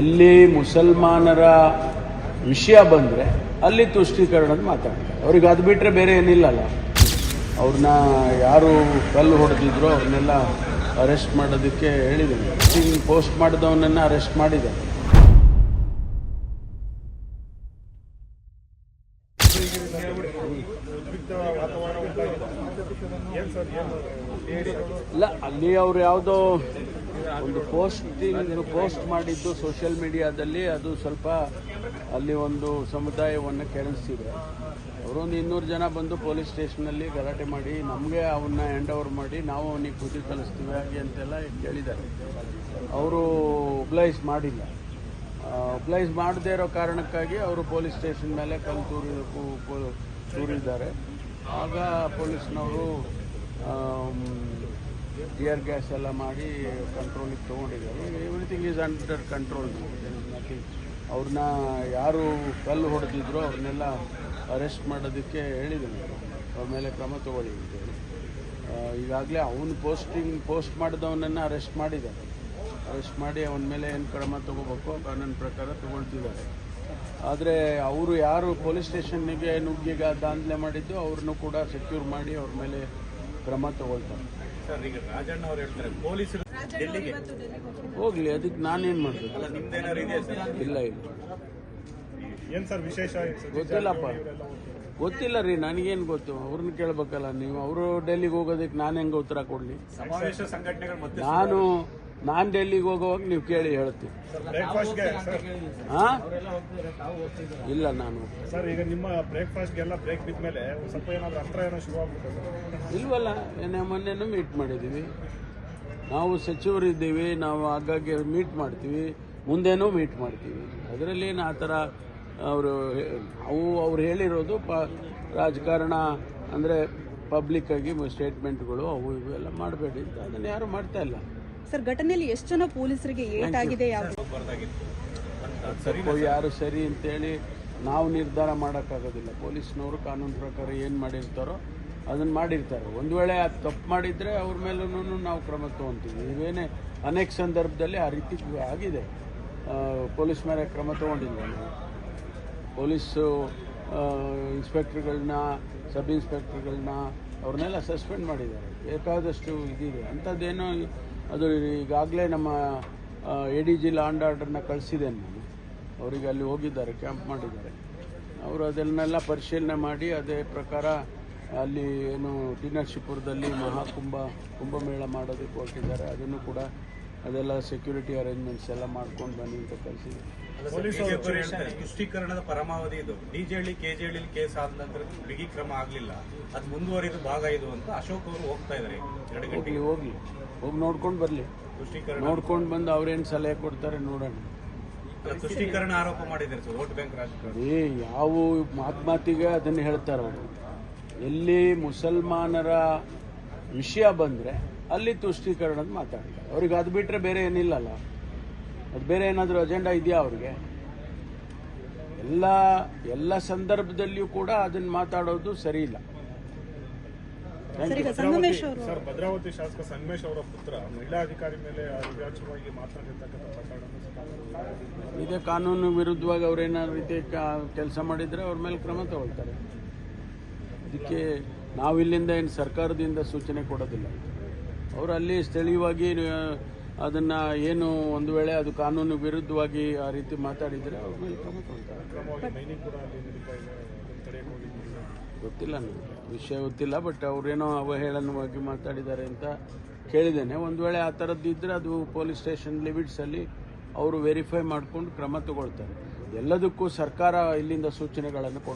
ಎಲ್ಲಿ ಮುಸಲ್ಮಾನರ ವಿಷಯ ಬಂದರೆ ಅಲ್ಲಿ ತುಷ್ಟೀಕರಣದ ಮಾತಾಡ್ತಾರೆ. ಅವ್ರಿಗೆ ಅದು ಬಿಟ್ಟರೆ ಬೇರೆ ಏನಿಲ್ಲಲ್ಲ. ಅವ್ರನ್ನ ಯಾರು ಕಲ್ಲು ಹೊಡೆದಿದ್ರು ಅವ್ರನ್ನೆಲ್ಲ ಅರೆಸ್ಟ್ ಮಾಡೋದಕ್ಕೆ ಹೇಳಿದ್ದೀನಿ ಪೋಸ್ಟ್ ಮಾಡಿದವನನ್ನು ಅರೆಸ್ಟ್ ಮಾಡಿದೆ ಇಲ್ಲ ಅಲ್ಲಿ ಅವ್ರು ಯಾವುದೋ ಒಂದು ಪೋಸ್ಟಿಂಗ್ ಪೋಸ್ಟ್ ಮಾಡಿದ್ದು ಸೋಷಿಯಲ್ ಮೀಡಿಯಾದಲ್ಲಿ ಅದು ಸ್ವಲ್ಪ ಅಲ್ಲಿ ಒಂದು ಸಮುದಾಯವನ್ನು ಕೆರಳಿಸಿದೆ ಅವರೊಂದು ಇನ್ನೂರು ಜನ ಬಂದು ಪೊಲೀಸ್ ಸ್ಟೇಷನಲ್ಲಿ ಗಲಾಟೆ ಮಾಡಿ, ನಮಗೆ ಅವನ್ನ ಹ್ಯಾಂಡ್ ಓವರ್ ಮಾಡಿ, ನಾವು ಅವನಿಗೆ ಬುದ್ಧಿ ಕಲಿಸ್ತೀವಿ ಹಾಗೆ ಅಂತೆಲ್ಲ ಕೇಳಿದ್ದಾರೆ ಅವರು ಒಬ್ಲೈಸ್ ಮಾಡಿಲ್ಲ. ಒಬ್ಲೈಸ್ ಮಾಡದೇ ಇರೋ ಕಾರಣಕ್ಕಾಗಿ ಅವರು ಪೊಲೀಸ್ ಸ್ಟೇಷನ್ ಮೇಲೆ ಕಲ್ ತೂರಿ ತೂರಿದ್ದಾರೆ. ಆಗ ಪೊಲೀಸ್ನವರು ಟಿಯರ್ ಗ್ಯಾಸ್ ಎಲ್ಲ ಮಾಡಿ ಕಂಟ್ರೋಲಿಗೆ ತೊಗೊಂಡಿದ್ದಾರೆ. Everything is under control nothing ಅವ್ರನ್ನ ಯಾರು ಕಲ್ಲು ಹೊಡೆದಿದ್ರು ಅವ್ರನ್ನೆಲ್ಲ ಅರೆಸ್ಟ್ ಮಾಡೋದಕ್ಕೆ ಹೇಳಿದ್ದೀನಿ ಅವ್ರ ಮೇಲೆ ಕ್ರಮ ತಗೊಳ್ಳಿ ಅಂತೇಳಿ ಈಗಾಗಲೇ ಅವನು ಪೋಸ್ಟಿಂಗ್ ಪೋಸ್ಟ್ ಮಾಡಿದವನನ್ನು ಅರೆಸ್ಟ್ ಮಾಡಿದ್ದಾರೆ. ಅರೆಸ್ಟ್ ಮಾಡಿ ಅವನ ಮೇಲೆ ಏನು ಕ್ರಮ ತೊಗೋಬೇಕು ಕಾನೂನು ಪ್ರಕಾರ ತೊಗೊಳ್ತಿದ್ದಾರೆ. ಆದರೆ ಅವರು ಯಾರು ಪೊಲೀಸ್ ಸ್ಟೇಷನ್ನಿಗೆ ನುಗ್ಗಿಗ ದಾಂಧಲೆ ಮಾಡಿದ್ದು ಅವ್ರನ್ನೂ ಕೂಡ ಸೆಕ್ಯೂರ್ ಮಾಡಿ ಅವ್ರ ಮೇಲೆ ಕ್ರಮ ತಗೊಳ್ತಾರೆ. ಸರ್ ಈಗ ರಾಜಣ್ಣ ಅವ್ರು ಹೇಳ್ತಾರೆ ಪೊಲೀಸರು ಡೆಲ್ಲಿಗೆ ಹೋಗ್ಲಿ ಅದಕ್ಕೆ ನಾನೇನ್ ಮಾಡಬೇಕು? ಅಲ್ಲ ನಿಮ್ದೇನಾರು ಇದೆಯಾ ಸರ್? ಇಲ್ಲ ಇಲ್ಲ. ಏನ್ ಸರ್ ವಿಶೇಷ? ಗೊತ್ತಿಲ್ಲಪ್ಪ. ಗೊತ್ತಿಲ್ಲ ರೀ ನನಗೇನು ಗೊತ್ತು? ಅವ್ರನ್ನ ಕೇಳ್ಬೇಕಲ್ಲ ನೀವು. ಅವರು ಡೆಲ್ಲಿಗೆ ಹೋಗೋದಕ್ಕೆ ನಾನು ಹೆಂಗೆ ಉತ್ತರ ಕೊಡಲಿ? ಸಮಾವೇಶ ಸಂಘಟನೆಗಳು ಮತ್ತೆ ನಾನು ನಾನು ಡೆಲ್ಲಿಗೆ ಹೋಗುವಾಗ ನೀವು ಕೇಳಿ ಹೇಳ್ತೀನಿ. ಇಲ್ಲ ನಾನು ಸರ್ ಈಗ ನಿಮ್ಮ ಬ್ರೇಕ್ಫಾಸ್ಟ್ಗೆಲ್ಲ ಬ್ರೇಕ್ ಒಂದ್ ಸ್ವಲ್ಪ ಏನಾದ್ರು ಅಂತರ ಏನೋ ಶುರು ಆಗ್ಬಿಟ್ಟು ಇಲ್ವಲ್ಲ ಏನೇ ಮೊನ್ನೆನೂ ಮೀಟ್ ಮಾಡಿದ್ದೀವಿ ನಾವು ಸಚಿವರಿದ್ದೀವಿ ನಾವು ಆಗಾಗ್ಗೆ ಮೀಟ್ ಮಾಡ್ತೀವಿ. ಮುಂದೇನೂ ಮೀಟ್ ಮಾಡ್ತೀವಿ. ಅದರಲ್ಲಿ ಆ ಥರ ಅವರು ಅವು ಅವ್ರು ಹೇಳಿರೋದು ಪ ರಾಜಕಾರಣ ಅಂದರೆ ಪಬ್ಲಿಕ್ಕಾಗಿ ಸ್ಟೇಟ್ಮೆಂಟ್ಗಳು ಅವು ಇವು ಎಲ್ಲ ಮಾಡಬೇಡಿ ಅಂತ. ಅದನ್ನು ಯಾರು ಮಾಡ್ತಾ ಇಲ್ಲ. ಸರ್ ಘಟನೆಯಲ್ಲಿ ಎಷ್ಟು ಜನ ಪೊಲೀಸರಿಗೆ ಏಟಾಗಿದೆ ಯಾರು ಸರಿ ಅಂತೇಳಿ ನಾವು ನಿರ್ಧಾರ ಮಾಡೋಕ್ಕಾಗೋದಿಲ್ಲ. ಪೊಲೀಸ್ನವರು ಕಾನೂನು ಪ್ರಕಾರ ಏನು ಮಾಡಿರ್ತಾರೋ ಅದನ್ನು ಮಾಡಿರ್ತಾರೆ. ಒಂದು ವೇಳೆ ಅದು ತಪ್ಪು ಮಾಡಿದರೆ ಅವ್ರ ಮೇಲೂ ನಾವು ಕ್ರಮ ತೊಗೊತೀವಿ. ಇವೇನೇ ಅನೇಕ ಸಂದರ್ಭದಲ್ಲಿ ಆ ರೀತಿ ಆಗಿದೆ. ಪೊಲೀಸ್ ಮೇಲೆ ಕ್ರಮ ತೊಗೊಂಡಿಲ್ಲ ನಾವು. ಪೊಲೀಸು ಇನ್ಸ್ಪೆಕ್ಟ್ರ್ಗಳನ್ನ, ಸಬ್ ಇನ್ಸ್ಪೆಕ್ಟ್ರ್ಗಳನ್ನ, ಅವ್ರನ್ನೆಲ್ಲ ಸಸ್ಪೆಂಡ್ ಮಾಡಿದ್ದಾರೆ. ಬೇಕಾದಷ್ಟು ಇದಿದೆ. ಅಂಥದ್ದೇನೋ ಅದು ಈಗಾಗಲೇ ನಮ್ಮ ಎ ಡಿ ಜಿ ಲಾಂಡ್ ಆರ್ಡರ್ನ ಕಳಿಸಿದ್ದೇನೆ ನಾನು. ಅವರಿಗೆ ಅಲ್ಲಿ ಹೋಗಿದ್ದಾರೆ, ಕ್ಯಾಂಪ್ ಮಾಡಿದ್ದಾರೆ. ಅವರು ಅದನ್ನೆಲ್ಲ ಪರಿಶೀಲನೆ ಮಾಡಿ, ಅದೇ ಪ್ರಕಾರ ಅಲ್ಲಿ ಏನು ಟಿ ನರಸೀಪುರದಲ್ಲಿ ಮಹಾಕುಂಭ, ಕುಂಭಮೇಳ ಮಾಡೋದಕ್ಕೆ ಹೊರಟಿದ್ದಾರೆ ಅದನ್ನು ಕೂಡ ಅದೆಲ್ಲ ಸೆಕ್ಯೂರಿಟಿ ಅರೇಂಜ್ಮೆಂಟ್ಸ್ ಎಲ್ಲ ಮಾಡ್ಕೊಂಡು ಬನ್ನಿ ಅಂತ ಹೇಳ್ತಾರೆ ತುಷ್ಟೀಕರಣದ ಪರಮಾವಧಿ ಇದು. ಡಿಜೆಹಳ್ಳಿ ಕೆಜೆಹಳ್ಳಿ ಕೇಸ್ ಆದ ನಂತರ ಬಿಗಿ ಕ್ರಮ ಆಗ್ಲಿಲ್ಲ. ಅದು ಮುಂದುವರಿದು ಭಾಗ ಇದು ಅಂತ ಅಶೋಕ್ ಅವರು ಹೋಗ್ತಾ ಇದ್ದಾರೆ ಎರಡು ಗಂಟೆಗೆ. ಹೋಗ್ಲಿ ಹೋಗಿ ನೋಡ್ಕೊಂಡು ಬರಲಿ. ತುಷ್ಟೀಕರಣ ನೋಡ್ಕೊಂಡು ಬಂದು ಅವ್ರೇನು ಸಲಹೆ ಕೊಡ್ತಾರೆ ನೋಡೋಣ. ತುಷ್ಟೀಕರಣ ಆರೋಪ ಮಾಡಿದ್ದಾರೆ ಸರ್ ವೋಟ್ ಬ್ಯಾಂಕ್ ರಾಜಕಾರಣ. ಏ ಯಾವ ಮಾತು ಮಾತಿಗೆ ಅದನ್ನು ಹೇಳ್ತಾರೆ ಅವರು ಎಲ್ಲಿ ಮುಸಲ್ಮಾನರ ವಿಷಯ ಬಂದರೆ ಅಲ್ಲಿ ತುಷ್ಟೀಕರಣದ ಮಾತಾಡ್ತಾರೆ. ಅವ್ರಿಗೆ ಅದು ಬಿಟ್ಟರೆ ಬೇರೆ ಏನಿಲ್ಲಲ್ಲ. ಅದು ಬೇರೆ ಏನಾದರೂ ಅಜೆಂಡಾ ಇದೆಯಾ ಅವ್ರಿಗೆ? ಎಲ್ಲ ಎಲ್ಲ ಸಂದರ್ಭದಲ್ಲಿಯೂ ಕೂಡ ಅದನ್ನು ಮಾತಾಡೋದು ಸರಿ ಇಲ್ಲ. ಸರ್ ಭದ್ರಾವತಿ ಶಾಸಕ ಸಂಗಮೇಶ್ ಅವರ ಪುತ್ರ ಮಹಿಳಾ ಅಧಿಕಾರಿ ಮೇಲೆ ಅವಿಭಾಜ್ಯವಾಗಿ ಮಾತನಾಡಿರ್ತಕ್ಕಂಥ ಪ್ರಕರಣ ಇದೇ ಕಾನೂನು ವಿರುದ್ಧವಾಗಿ ಅವ್ರೇನಾದ್ರು ರೀತಿ ಕೆಲಸ ಮಾಡಿದರೆ ಅವ್ರ ಮೇಲೆ ಕ್ರಮ ತಗೊಳ್ತಾರೆ. ಅದಕ್ಕೆ ನಾವಿಲ್ಲಿಂದ ಏನು ಸರ್ಕಾರದಿಂದ ಸೂಚನೆ ಕೊಡೋದಿಲ್ಲ. ಅವರು ಅಲ್ಲಿ ಸ್ಥಳೀಯವಾಗಿ ಅದನ್ನ ಏನು ಒಂದು ವೇಳೆ ಅದು ಕಾನೂನು ವಿರುದ್ಧವಾಗಿ ಆ ರೀತಿ ಮಾತಾಡಿದರೆ ಅವ್ರ ಗೊತ್ತಿಲ್ಲ ನನಗೆ. ವಿಷಯ ಗೊತ್ತಿಲ್ಲ ಬಟ್ ಅವರೇನೋ ಅವಹೇಳನವಾಗಿ ಮಾತಾಡಿದ್ದಾರೆ ಅಂತ ಕೇಳಿದ್ದೇನೆ. ಒಂದು ವೇಳೆ ಆ ಥರದ್ದು ಇದ್ದರೆ ಅದು ಪೊಲೀಸ್ ಸ್ಟೇಷನ್ ಲಿಮಿಟ್ಸಲ್ಲಿ ಅವರು ವೆರಿಫೈ ಮಾಡ್ಕೊಂಡು ಕ್ರಮ ತಗೊಳ್ತಾರೆ. ಎಲ್ಲದಕ್ಕೂ ಸರ್ಕಾರ ಇಲ್ಲಿಂದ ಸೂಚನೆಗಳನ್ನು ಕೊಡೋದು.